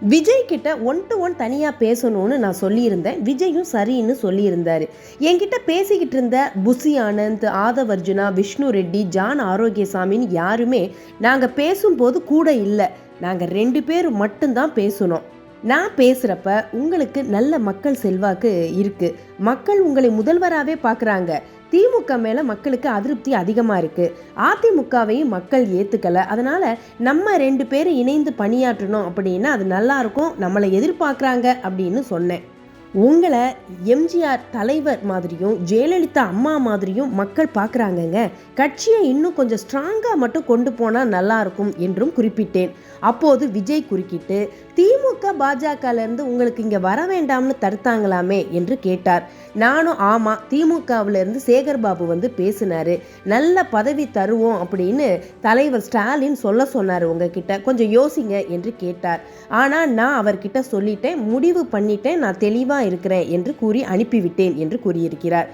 விஜய் கிட்ட one to one தனியாக பேசணும்னு நான் சொல்லியிருந்தேன். விஜயும் சரின்னு சொல்லியிருந்தார். என்கிட்ட பேசிக்கிட்டு இருந்த புசி ஆனந்த் ஆதவ் அர்ஜுனா விஷ்ணு ரெட்டி ஜான் ஆரோக்கியசாமின்னு யாருமே நாங்கள் பேசும்போது கூட இல்லை. நாங்கள் ரெண்டு பேர் மட்டும்தான் பேசணும் நான் பேசுகிறப்ப உங்களுக்கு நல்ல மக்கள் செல்வாக்கு இருக்குது மக்கள் உங்களை முதல்வராகவே பார்க்குறாங்க திமுக மேலே மக்களுக்கு அதிருப்தி அதிகமாக இருக்குது அதிமுகவையும் மக்கள் ஏற்றுக்கலை அதனால் நம்ம ரெண்டு பேரும் இணைந்து பணியாற்றணும் அப்படின்னா அது நல்லா இருக்கும். நம்மளை எதிர்பார்க்குறாங்க அப்படின்னு சொன்னேன். உங்களை எம்ஜிஆர் தலைவர் மாதிரியும் ஜெயலலிதா அம்மா மாதிரியும் மக்கள் பார்க்குறாங்கங்க. கட்சியை இன்னும் கொஞ்சம் ஸ்ட்ராங்காக மட்டும் கொண்டு போனால் நல்லாயிருக்கும் என்றும் குறிப்பிட்டேன். அப்போது விஜய் குறுக்கிட்டு திமுக பாஜகலேருந்து உங்களுக்கு இங்கே வர வேண்டாம்னு தடுத்தாங்களாமே? என்று கேட்டார். நானும் ஆமாம் திமுகவிலேருந்து சேகர் பாபு வந்து பேசினார். நல்ல பதவி தருவோம் அப்படின்னு தலைவர் ஸ்டாலின் சொல்ல சொன்னார் உங்ககிட்ட. கொஞ்சம் யோசிங்க என்று கேட்டார். ஆனால் நான் அவர்கிட்ட சொல்லிட்டேன் முடிவு பண்ணிட்டேன். நான் தெளிவாக இருக்கிறேன் என்று கூறி அனுப்பிவிட்டேன் என்று கூறியிருக்கிறார்.